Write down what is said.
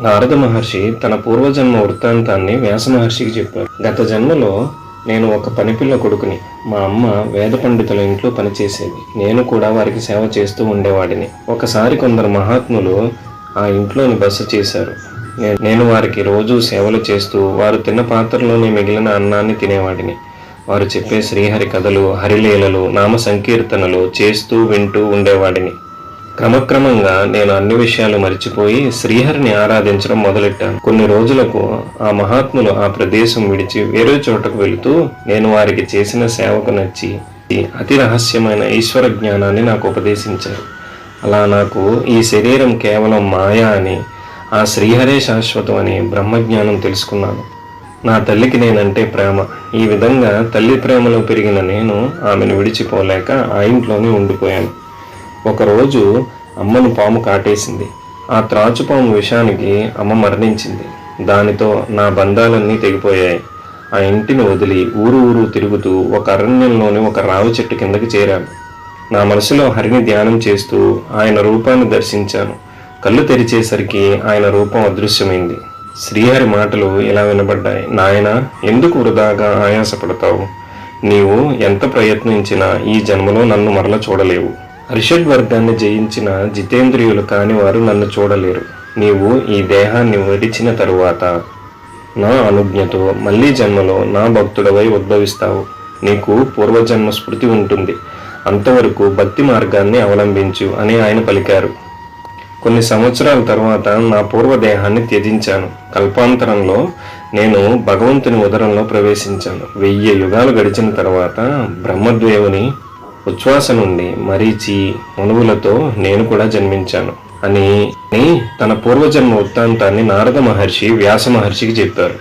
నారద మహర్షి తన పూర్వజన్మ వృత్తాంతాన్ని వ్యాస మహర్షికి చెప్పారు గత జన్మలో నేను ఒక పనిపిల్ల కొడుకుని మా అమ్మ వేద పండితుల ఇంట్లో పనిచేసేది. నేను కూడా వారికి సేవ చేస్తూ ఉండేవాడిని. ఒకసారి కొందరు మహాత్ములు ఆ ఇంట్లోని బస చేశారు. నేను వారికి రోజు సేవలు చేస్తూ వారు తిన్న పాత్రలోనే మిగిలిన అన్నాన్ని తినేవాడిని. వారు చెప్పే శ్రీహరి కథలు హరిలీలలు నామ సంకీర్తనలు చేస్తూ వింటూ ఉండేవాడిని. క్రమక్రమంగా నేను అన్ని విషయాలు మరిచిపోయి శ్రీహరిని ఆరాధించడం మొదలెట్టాను. కొన్ని రోజులకు ఆ మహాత్ములు ఆ ప్రదేశం విడిచి వేరే చోటకు వెళుతూ నేను వారికి చేసిన సేవకు నచ్చి అతి రహస్యమైన ఈశ్వర జ్ఞానాన్ని నాకు ఉపదేశించారు. అలా నాకు ఈ శరీరం కేవలం మాయా అని ఆ శ్రీహరే శాశ్వతం అని బ్రహ్మజ్ఞానం తెలుసుకున్నాను. నా తల్లికి నేనంటే ప్రేమ. ఈ విధంగా తల్లి ప్రేమలో పెరిగిన నేను ఆమెను విడిచిపోలేక ఆ ఇంట్లోనే ఉండిపోయాను. ఒకరోజు అమ్మను పాము కాటేసింది. ఆ త్రాచుపాము విషానికి అమ్మ మరణించింది. దానితో నా బంధాలన్నీ తెగిపోయాయి. ఆ ఇంటిని వదిలి ఊరు ఊరు తిరుగుతూ ఒక అరణ్యంలోని ఒక రావి చెట్టు కిందకి చేరాను. నా మనసులో హరిని ధ్యానం చేస్తూ ఆయన రూపాన్ని దర్శించాను. కళ్ళు తెరిచేసరికి ఆయన రూపం అదృశ్యమైంది. శ్రీహరి మాటలు ఇలా వినబడ్డాయి. నాయన ఎందుకు వృధాగా ఆయాసపడతావు? నీవు ఎంత ప్రయత్నించినా ఈ జన్మలో నన్ను మరల చూడలేవు. అరిషడ్ వర్గాన్ని జయించిన జితేంద్రియులు కాని వారు నన్ను చూడలేరు. నీవు ఈ దేహాన్ని విడిచిన తరువాత నా అనుజ్ఞతో మళ్ళీ జన్మలో నా భక్తుడవై ఉద్భవిస్తావు. నీకు పూర్వజన్మ స్మృతి ఉంటుంది. అంతవరకు భక్తి మార్గాన్ని అవలంబించు అని ఆయన పలికారు. కొన్ని సంవత్సరాల తర్వాత నా పూర్వదేహాన్ని త్యజించాను. కల్పాంతరంలో నేను భగవంతుని ఉదరంలో ప్రవేశించాను. వెయ్యి యుగాలు గడిచిన తర్వాత బ్రహ్మదేవుని ఉచ్ఛ్వాస నుండి మరీచి మనువులతో నేను కూడా జన్మించాను అని అని తన పూర్వజన్మ వృత్తాంతాన్ని నారద మహర్షి వ్యాస మహర్షికి చెప్పారు.